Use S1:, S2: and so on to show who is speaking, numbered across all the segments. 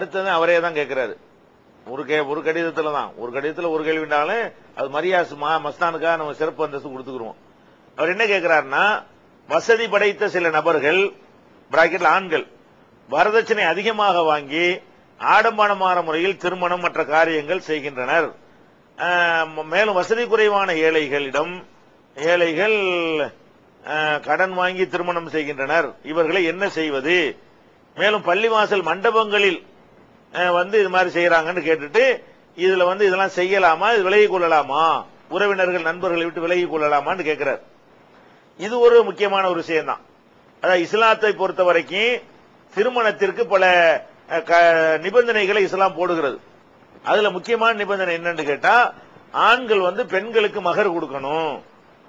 S1: அடுத்தது அவரே தான் கேட்கிறாரு ஒரு கே ஒரு கடிதத்துல தான். ஒரு கடிதத்துல ஒரு கேள்வினாலும் அது மரியாஸ் மா மஸ்தானுக்காக நம்ம சிறப்பு அந்தஸ்து கொடுத்துக்கிறோம் அவர் என்ன கேட்கிறாருன்னா வசதி படைத்த சில நபர்கள் பிராக்கெட்ல ஆண்கள் வரதட்சணை அதிகமாக வாங்கி ஆடம்பரமான முறையில் திருமணம் மற்ற காரியங்கள் செய்கின்றனர். மேலும் வசதி குறைவான ஏழைகளிடம் ஏழைகள் கடன் வாங்கி திருமணம் செய்கின்றனர். இவர்களை என்ன செய்வது? மேலும் பள்ளிவாசல் மண்டபங்களில் வந்து இது மாதிரி செய்யறாங்கன்னு கேட்டுட்டு இதுல வந்து இதெல்லாம் செய்யலாமா? இது விலகி கொள்ளலாமா? உறவினர்கள் நண்பர்களை விட்டு விலகி கொள்ளலாமான்னு கேட்கிறார் இது ஒரு முக்கியமான ஒரு விஷயம் தான் அதாவது இஸ்லாத்தை பொறுத்த வரைக்கும் திருமணத்திற்கு பல க- நிபந்தனைகளை இஸ்லாம் போடுகிறது. அதுல முக்கியமான நிபந்தனை என்னன்னு கேட்டா ஆண்கள் வந்து பெண்களுக்கு மகர் கொடுக்கணும்.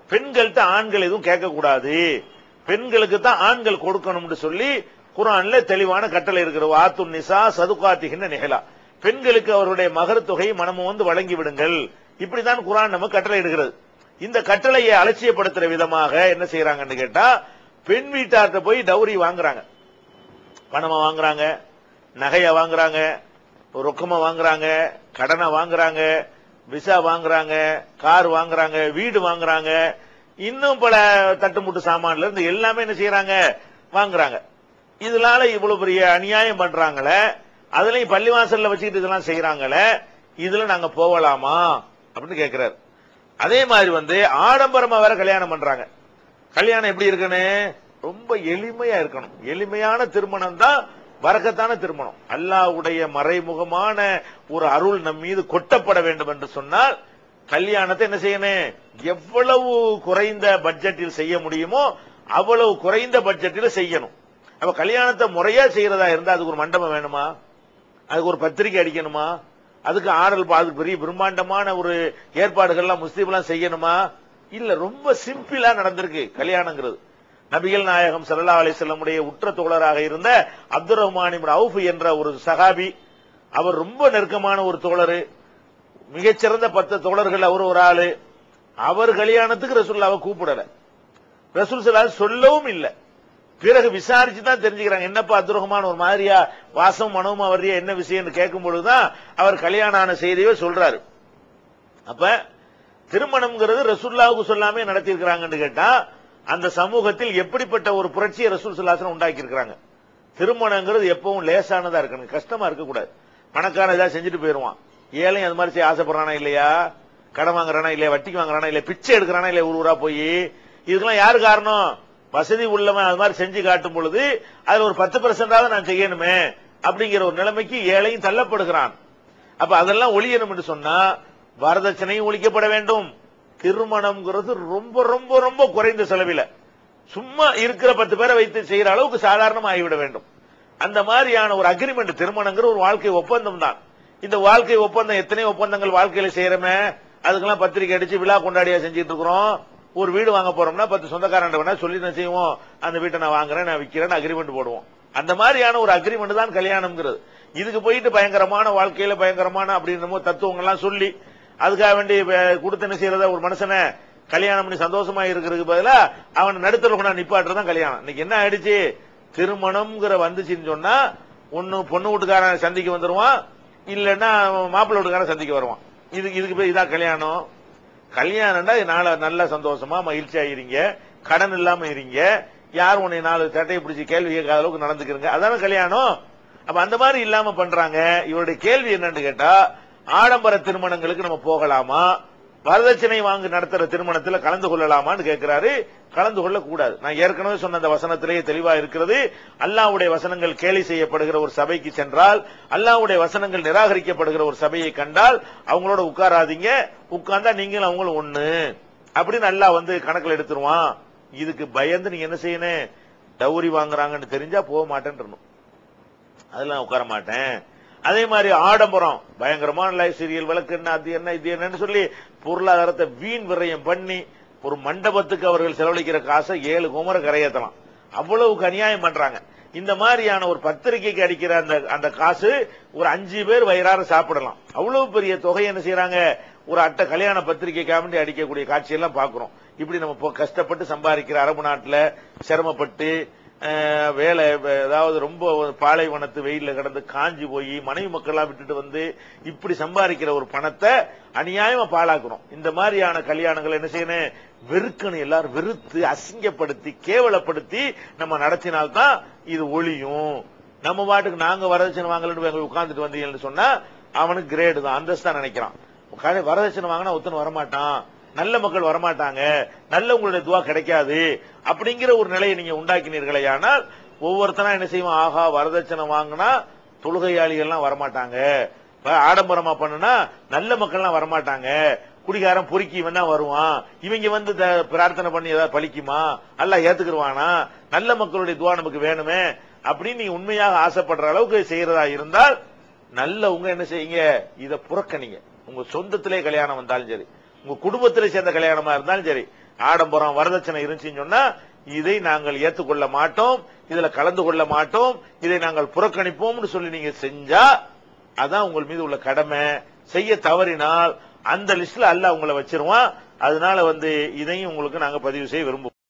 S1: பெண்கள்கிட்ட ஆண்கள் எதுவும் கேட்கக்கூடாது. பெண்களுக்கு தான் ஆண்கள் கொடுக்கணும்னு சொல்லி குரான்ல தெளிவான கட்டளை இருக்கிறது ஆத்து நிசா சதுகாத்திகின்ற நிகழா. பெண்களுக்கு அவருடைய மகர் தொகையை மனமும் வந்து வழங்கி விடுங்கள். இப்படித்தான் குரான் நம்ம கட்டளை இடுகிறது. இந்த கட்டளையை அலட்சியப்படுத்துற விதமாக என்ன செய்யறாங்கன்னு கேட்டா பெண் வீட்டார்ட்ட போய் டவுரி வாங்குறாங்க. பணமா வாங்குறாங்க நகைய வாங்குறாங்க ரொக்கமா வாங்குறாங்க கடனை வாங்குறாங்க விசா வாங்குறாங்க கார் வாங்குறாங்க வீடு வாங்குறாங்க இன்னும் பல தட்டுமுட்டு சாமான்ல இருந்து எல்லாமே என்ன செய்யறாங்க வாங்குறாங்க. இதனால இவ்வளவு பெரிய அநியாயம் பண்றாங்களே அதுலயும் பள்ளிவாசல்ல வச்சுக்கிட்டு இதெல்லாம் செய்யறாங்களே இதுல நாங்க போகலாமா? அப்படின்னு கேக்குறாரு. அதே மாதிரி வந்து ஆடம்பரமா வேற கல்யாணம் பண்றாங்க. கல்யாணம் எப்படி இருக்குன்னு? ரொம்ப எளிமையா இருக்கணும். எளிமையான திருமணம் தான் வரக்கத்தான திருமணம். அல்லாஹ்வுடைய மறைமுகமான ஒரு அருள் நம் மீது கொட்டப்பட வேண்டும் என்று சொன்னால் கல்யாணத்தை என்ன செய்யணும்? எவ்வளவு குறைந்த பட்ஜெட்டில் செய்ய முடியுமோ அவ்வளவு குறைந்த பட்ஜெட்டில் செய்யணும். நம்ம கல்யாணத்தை முறையா செய்யறதா இருந்தா அதுக்கு ஒரு மண்டபம் வேணுமா? அதுக்கு ஒரு பத்திரிக்கை அடிக்கணுமா? அதுக்கு ஆடல் பா- அதுக்கு பெரிய பிரம்மாண்டமான ஒரு ஏற்பாடுகள்லாம் முஸ்லீம்லாம் செய்யணுமா? இல்ல ரொம்ப சிம்பிளா நடந்திருக்கு கல்யாணங்கிறது. நபிகள் நாயகம் சல்லா அலி செல்லமுடைய உற்ற தோழராக இருந்த அப்துல் ரஹ்மான் அவுஃப் என்ற ஒரு சகாபி அவர் ரொம்ப நெருக்கமான ஒரு தோழர் மிகச்சிறந்த பத்து தோழர்கள் அவர் ஒரு ஆளு. அவர் கல்யாணத்துக்கு ரசூல்லாவை கூப்பிடல. ரசூல் சொல்லவும் இல்லை. பிறகு விசாரிச்சு தான் தெரிஞ்சுக்கிறாங்க. என்னப்பா அப்துல் ஒரு மாதிரியா வாசம் மனமும் அவரையா என்ன விஷயம்னு கேட்கும் பொழுதுதான் அவர் கல்யாணம் ஆன செய்தியை சொல்றாரு. அப்ப திருமணம்ங்கிறது ரசூல்லாவுக்கு சொல்லாமே நடத்தியிருக்கிறாங்கன்னு கேட்டா அந்த சமூகத்தில் எப்படிப்பட்ட ஒரு புரட்சியை ரசூல் சுல்லாசனம் உண்டாக்கி இருக்கிறாங்க திருமணங்கிறது எப்பவும் லேசானதா இருக்கணும். கஷ்டமா இருக்கக்கூடாது. பணக்காரன் ஏதாவது செஞ்சுட்டு போயிருவான் ஏழையும் அது மாதிரி செய்ய ஆசைப்படுறானா இல்லையா? கடன் வாங்குறானா இல்லையா? வட்டிக்கு வாங்குறானா இல்லையா? பிச்சை எடுக்கிறானா இல்லையா? ஊர் ஊரா போய். இதுக்கெல்லாம் யாரு காரணம்? வசதி உள்ளவன் அது மாதிரி செஞ்சு காட்டும் பொழுது அதுல ஒரு பத்து பெர்சென்டாவது நான் செய்யணுமே அப்படிங்கிற ஒரு நிலைமைக்கு ஏழையும் தள்ளப்படுகிறான். அப்ப அதெல்லாம் ஒழியணும் என்று சொன்னா வரதட்சணையும் ஒழிக்கப்பட வேண்டும். திருமணம்ங்கிறது ரொம்ப ரொம்ப ரொம்ப குறைந்த செலவில். சும்மா இருக்கிற பத்து பேரை வைத்து செய்யற அளவுக்கு சாதாரணமா ஆகிவிட வேண்டும். அந்த மாதிரியான ஒரு அக்ரிமெண்ட் திருமணங்கிற ஒரு வாழ்க்கை ஒப்பந்தம் தான். இந்த வாழ்க்கை ஒப்பந்தம் எத்தனை ஒப்பந்தங்கள் வாழ்க்கையில செய்யறமே அதுக்கெல்லாம் பத்திரிக்கை அடிச்சு விழா கொண்டாடியா செஞ்சுட்டு இருக்கிறோம். ஒரு வீடு வாங்க போறோம்னா பத்து சொந்தக்காரன் வேணா சொல்லி என்ன செய்வோம். அந்த வீட்டை நான் வாங்குறேன் நான் விற்கிறேன் அக்ரிமெண்ட் போடுவோம். அந்த மாதிரியான ஒரு அக்ரிமெண்ட் தான் கல்யாணம்ங்கிறது. இதுக்கு போயிட்டு பயங்கரமான வாழ்க்கையில பயங்கரமான அப்படின்ற தத்துவங்கள்லாம் சொல்லி அதுக்காக வேண்டி வே- கொடுத்து என்ன செய்யறத ஒரு மனுஷனை கல்யாணம் பண்ணி சந்தோஷமா இருக்கிறதுக்கு பதிலா அவன் நடுத்தர கொண்டா நிப்பாட்டுறதான் கல்யாணம். இன்னைக்கு என்ன ஆயிடுச்சு? திருமணம்ங்கிற வந்துச்சுன்னு சொன்னா ஒன்னு பொண்ணு வீட்டுக்காரன் சந்திக்க வந்துருவான் இல்லைன்னா மாப்பிள்ளை வீட்டுக்காரன் சந்திக்க வருவான். இதுக்கு இதுக்கு போய் இதான் கல்யாணம். கல்யாணம்டா நால நல்ல சந்தோஷமா மகிழ்ச்சியா இருங்க. கடன் இல்லாம இருங்க. யார் உன்னை நாலு சட்டையை பிடிச்சி கேள்வி கேட்காத அளவுக்கு நடந்துக்கிறங்க? அதான கல்யாணம்? அப்ப அந்த மாதிரி இல்லாம பண்றாங்க. இவருடைய கேள்வி என்னன்னு கேட்டா ஆடம்பர திருமணங்களுக்கு நம்ம போகலாமா? வரதட்சணை வாங்கி நடத்துற திருமணத்துல கலந்து கொள்ளலாமான்னு கேட்கிறாரு கலந்து கொள்ள கூடாது நான் ஏற்கனவே சொன்ன அந்த வசனத்திலேயே தெளிவா இருக்கிறது. அல்லாவுடைய வசனங்கள் கேலி செய்யப்படுகிற ஒரு சபைக்கு சென்றால் அல்லாவுடைய வசனங்கள் நிராகரிக்கப்படுகிற ஒரு சபையை கண்டால் அவங்களோட உட்காராதீங்க. உட்கார்ந்தா நீங்களும் அவங்களும் ஒண்ணு. அப்படின்னு அல்லாஹ் வந்து கணக்கில் எடுத்துருவான். இதுக்கு பயந்து நீங்க என்ன செய்யணும்? டவுரி வாங்குறாங்கன்னு தெரிஞ்சா போக மாட்டேன்றணும். அதெல்லாம் உட்கார மாட்டேன். அதே மாதிரி ஆடம்பரம். பயங்கரமான லைஃப் சீரியல் விளக்கு என்ன அது என்ன இது என்னன்னு சொல்லி பொருளாதாரத்தை வீண் விரயம் பண்ணி ஒரு மண்டபத்துக்கு அவர்கள் செலவழிக்கிற காசை ஏழு குமர கரையேற்றலாம் அவ்வளவுக்கு அநியாயம் பண்றாங்க. இந்த மாதிரியான ஒரு பத்திரிக்கைக்கு அடிக்கிற அந்த அந்த காசு ஒரு அஞ்சு பேர் வயிறார சாப்பிடலாம். அவ்வளவு பெரிய தொகை என்ன செய்யறாங்க? ஒரு அட்டை கல்யாண பத்திரிகைக்காக வேண்டி அடிக்கக்கூடிய காட்சியெல்லாம் பார்க்கிறோம். இப்படி நம்ம இப்போ கஷ்டப்பட்டு சம்பாதிக்கிற அரபு நாட்டில் சிரமப்பட்டு வேலை வே- அதாவது ரொம்ப பாலைவனத்து வெயில கிடந்து காஞ்சி போய் மனைவி மக்கள்லாம் விட்டுட்டு வந்து இப்படி சம்பாதிக்கிற ஒரு பணத்தை அநியாயமா பாழாக்கணும். இந்த மாதிரியான கல்யாணங்களை என்ன செய்யணும்? வெறுக்கணும். எல்லாரும் வெறுத்து அசிங்கப்படுத்தி கேவலப்படுத்தி நம்ம நடத்தினால்தான் இது ஒளியும். நம்ம பாட்டுக்கு நாங்க வரதட்சணை வாங்கலன்னு உட்கார்ந்துட்டு வந்தீங்கன்னு சொன்னா அவனுக்கு கிரேடு தான். அந்தஸ்தான் நினைக்கிறான். வரதட்சணை வாங்கினா ஒருத்தன் வரமாட்டான். நல்ல மக்கள் வரமாட்டாங்க நல்ல உங்களுடைய துவா கிடைக்காது அப்படிங்கிற ஒரு நிலையை நீங்க உண்டாக்கினீர்களே ஆனால் ஒவ்வொருத்தனா என்ன செய்வான்? ஆஹா வரதட்சணை வாங்கினா தொழுகையாளிகள்லாம் வரமாட்டாங்க. ஆடம்பரமா பண்ணுனா நல்ல மக்கள்லாம் வரமாட்டாங்க. குடிகாரன் பொறுக்கி இவன் வருவான். இவங்க வந்து த- பிரார்த்தனை பண்ணி ஏதாவது பழிக்குமா? அல்லாஹ் ஏத்துக்கிடுவானா நல்ல மக்களுடைய துவா நமக்கு வேணுமே அப்படின்னு நீங்க உண்மையாக ஆசைப்படுற அளவுக்கு செய்யறதா இருந்தால் நல்ல உங்க என்ன செய்யுங்க? இதை புறக்கணிங்க. உங்க சொந்தத்திலே கல்யாணம் வந்தாலும் சரி. உங்க குடும்பத்துல சேர்ந்த கல்யாணமா இருந்தாலும் சரி ஆடம்பரம் வரதட்சணை இருந்துச்சுன்னு சொன்னா இதை நாங்கள் ஏத்துக்கொள்ள மாட்டோம் இதுல கலந்து கொள்ள மாட்டோம் இதை நாங்கள் புறக்கணிப்போம்னு சொல்லி நீங்க செஞ்சா அதான் உங்கள் மீது உள்ள கடமை. செய்ய தவறினால் அந்த லிஸ்ட்ல அல்ல உங்களை வச்சிருவான். அதனால வந்து இதையும் உங்களுக்கு நாங்க பதிவு செய்ய விரும்புவோம்.